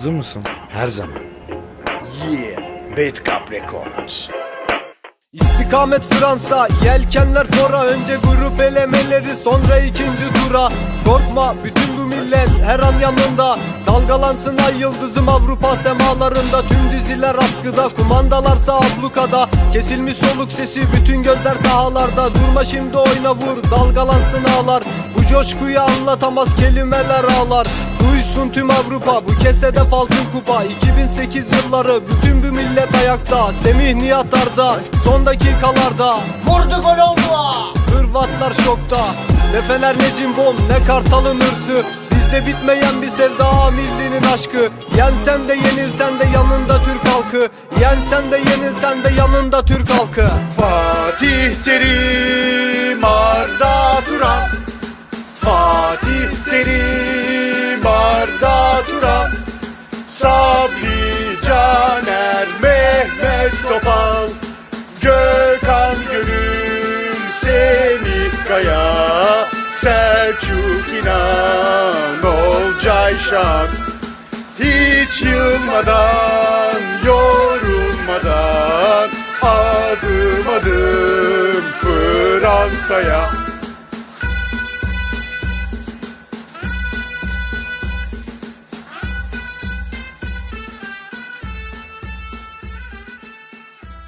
Hazır mısın? Her zaman. Yeah, Bad Cup Records. İstikamet Fransa, yelkenler fora. Önce grup elemeleri sonra ikinci tura Korkma bütün bu millet her an yanında. Dalgalansın ay yıldızım Avrupa semalarında. Tüm diziler askıda, kumandalarsa ablukada. Kesilmiş soluk sesi bütün gözler sahalarda. Durma şimdi oyna vur, dalgalansın ağlar. Bu coşkuyu anlatamaz kelimeler ağlar Duysun tüm Avrupa bu kesede falcın kupa. 2008 yılları bütün bir millet ayakta. Semih Nihat Arda son dakikalarda. Vurdu gol oldu. Hırvatlar şokta. Nefeler ne cimbom ne kartalın hırsı. Bizde bitmeyen bir sevda millinin aşkı. Yensen de yenilsen de yanında Türk halkı. Yensen de yenilsen de yanında Türk halkı. Fatih Terim Arda Turan. Fatih Terim Sabri Caner Mehmet Topal. Gökhan Gönül Semih Kaya. Selçuk İnan Olcay Şan. Hiç yılmadan, yorulmadan Adım adım Fransa'ya